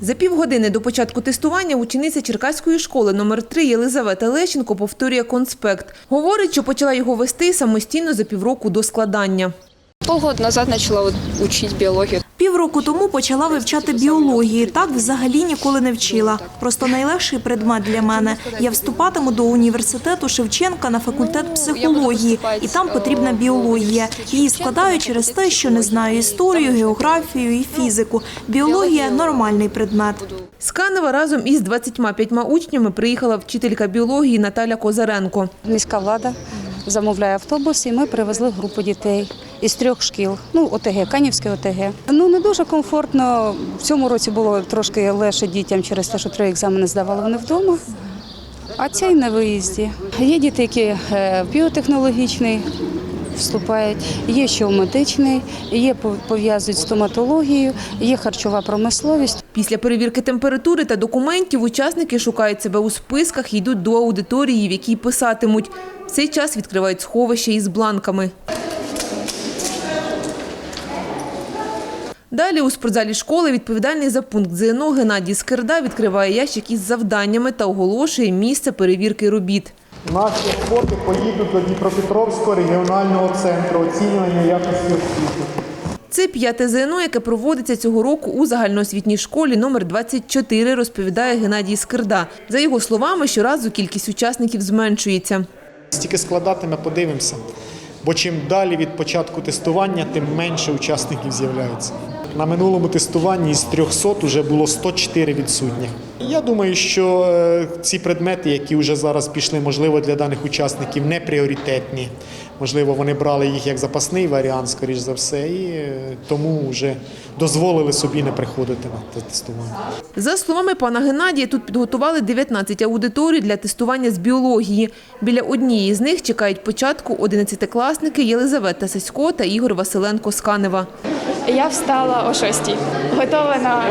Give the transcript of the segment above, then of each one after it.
За півгодини до початку тестування учениця Черкаської школи номер 3 Єлизавета Лещенко повторює конспект. Говорить, що почала його вести самостійно за півроку до складання. Полгода назад начала вот учить биологию. Півроку тому почала вивчати біології. Так взагалі ніколи не вчила. Просто найлегший предмет для мене. Я вступатиму до університету Шевченка на факультет психології, і там потрібна біологія. Її складаю через те, що не знаю історію, географію і фізику. Біологія нормальний предмет. З Канева разом із 25 учнями приїхала вчителька біології Наталя Козаренко. Міська влада замовляє автобус, і ми привезли групу дітей із трьох шкіл. Ну, ОТГ, Канівське ОТГ. Ну не дуже комфортно. В цьому році було трошки легше дітям через те, що три екзамени здавали вони вдома. А цей на виїзді. Є діти, які е, в біотехнологічний вступають, є що в медичний, є пов'язують з стоматологією, є харчова промисловість. Після перевірки температури та документів учасники шукають себе у списках йдуть до аудиторії, в якій писатимуть. В цей час відкривають сховище із бланками. Далі у спортзалі школи відповідальний за пункт ЗНО Геннадій Скирда відкриває ящик із завданнями та оголошує місце перевірки робіт. Наші експерти поїдуть до Дніпропетровського регіонального центру оцінювання якості освіти. Це п'яте ЗНО, яке проводиться цього року у загальноосвітній школі номер 24, розповідає Геннадій Скирда. За його словами, щоразу кількість учасників зменшується. Стільки складатиме, подивимося. Бо чим далі від початку тестування, тим менше учасників з'являється. На минулому тестуванні із 300 вже було 104 відсутніх. Я думаю, що е, ці предмети, які вже зараз пішли, можливо, для даних учасників не пріоритетні. Можливо, вони брали їх як запасний варіант, скоріш за все, і е, тому вже дозволили собі не приходити на тестування. За словами пана Геннадія, тут підготували 19 аудиторій для тестування з біології. Біля однієї з них чекають початку 11-класники Єлизавета Сасько та Ігор Василенко з Канева. Я встала о 6 готова на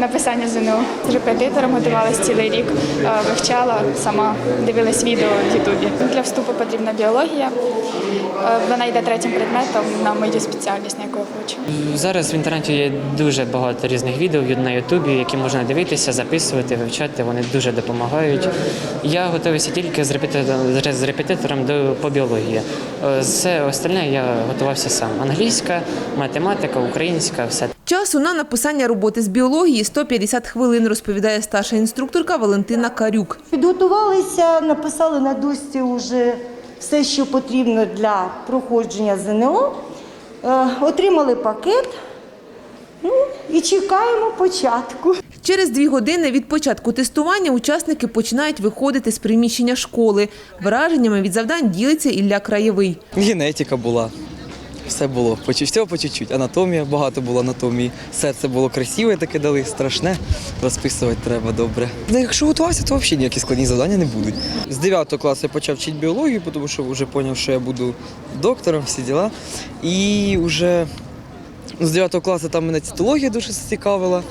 написання ЗНО. З репетитором готувалася цілий рік, е, вивчала сама, дивилась відео в Ютубі. Для вступу потрібна біологія. Е, Вона йде третім предметом на мою спеціальність, на яку я хочу. Зараз в інтернеті є дуже багато різних відео на Ютубі, які можна дивитися, записувати, вивчати. Вони дуже допомагають. Я готувався тільки з репетитором, з репетитором до по біології. Е, Все остальне я готувався сам. Англійська, математика, українська, все. Часу на написання роботи з біології 150 хвилин, розповідає старша інструкторка Валентина Карюк. Підготувалися, написали на дошці вже все, що потрібно для проходження ЗНО. Е, Отримали пакет. Ну і чекаємо початку. Через дві години від початку тестування учасники починають виходити з приміщення школи. Враженнями від завдань ділиться Ілля Краєвий. Генетика була. Все було. Всього по чуть-чуть. Анатомія, багато було анатомії. Серце було красиве, таке дали, страшне. Розписувати треба добре. Ну, якщо готувався, то взагалі ніякі складні завдання не будуть. З 9 класу я почав вчити біологію, тому що вже зрозумів, що я буду доктором, всі діла. І вже з 9 класу там мене цитологія дуже зацікавила.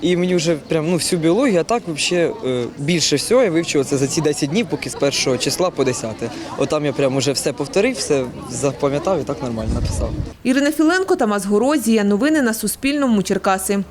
І мені вже прям ну, всю біологію, а так взагалі е, більше всього я вивчив це за ці 10 днів, поки з першого числа по 10. Отам я прям уже все повторив, все запам'ятав і так нормально написав. Ірина Філенко, Тамас Горозія. Новини на Суспільному. Черкаси.